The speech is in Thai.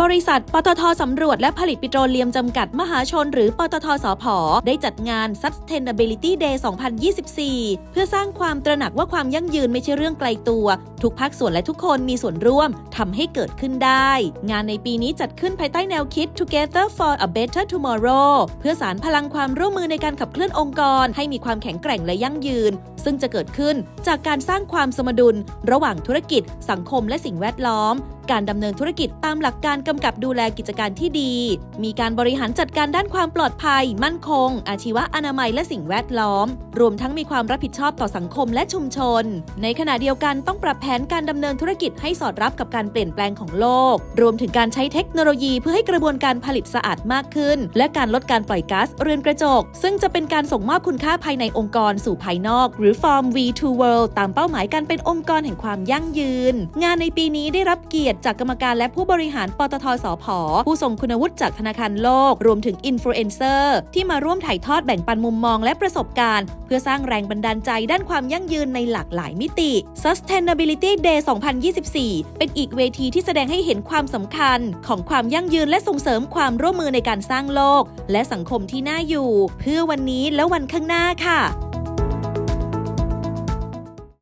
บริษัท ปตทสำรวจและผลิตปิโตรเลียมจำกัดมหาชน หรือ ปตทสพได้จัดงาน Sustainability Day 2024 เพื่อสร้างความตระหนักว่าความยั่งยืนไม่ใช่เรื่องไกลตัว ทุกภาคส่วนและทุกคนมีส่วนร่วมทำให้เกิดขึ้นได้ งานในปีนี้จัดขึ้นภายใต้แนวคิด Together for a Better Tomorrow เพื่อสารพลังความร่วมมือในการขับเคลื่อนองค์กร ให้มีความแข็งแกร่งและยั่งยืน ซึ่งจะเกิดขึ้นจากการสร้างความสมดุล ระหว่างธุรกิจ สังคมและสิ่งแวดล้อม การดำเนินธุรกิจตามหลักการกำกับดูแลกิจการที่ดี มีการบริหารจัดการด้านความปลอดภัย มั่นคง อาชีวะอนามัยและสิ่งแวดล้อม รวมทั้งมีความรับผิดชอบต่อสังคมและชุมชน ในขณะเดียวกันต้องปรับแผนการดำเนินธุรกิจให้สอดรับกับการเปลี่ยนแปลงของโลก รวมถึงการใช้เทคโนโลยีเพื่อให้กระบวนการผลิตสะอาดมากขึ้น และการลดการปล่อยก๊าซเรือนกระจก ซึ่งจะเป็นการส่งมอบคุณค่าภายในองค์กรสู่ภายนอก หรือ Form V2 World ตามเป้าหมายการเป็นองค์กรแห่งความยั่งยืน งานในปีนี้ได้รับเกียรติจากกรรมการและผู้บริหารปตทสพผู้ทรงคุณวุฒิจากธนาคารโลก รวมถึงอินฟลูเอนเซอร์ที่มาร่วมถ่ายทอดแบ่งปันมุมมองและประสบการณ์ เพื่อสร้างแรงบันดาลใจด้านความยั่งยืนในหลากหลายมิติ Sustainability Day 2024 เป็นอีกเวทีที่แสดงให้เห็นความสำคัญ ของความยั่งยืนและส่งเสริมความร่วมมือในการสร้างโลก และสังคมที่น่าอยู่ เพื่อวันนี้และวันข้างหน้าค่ะ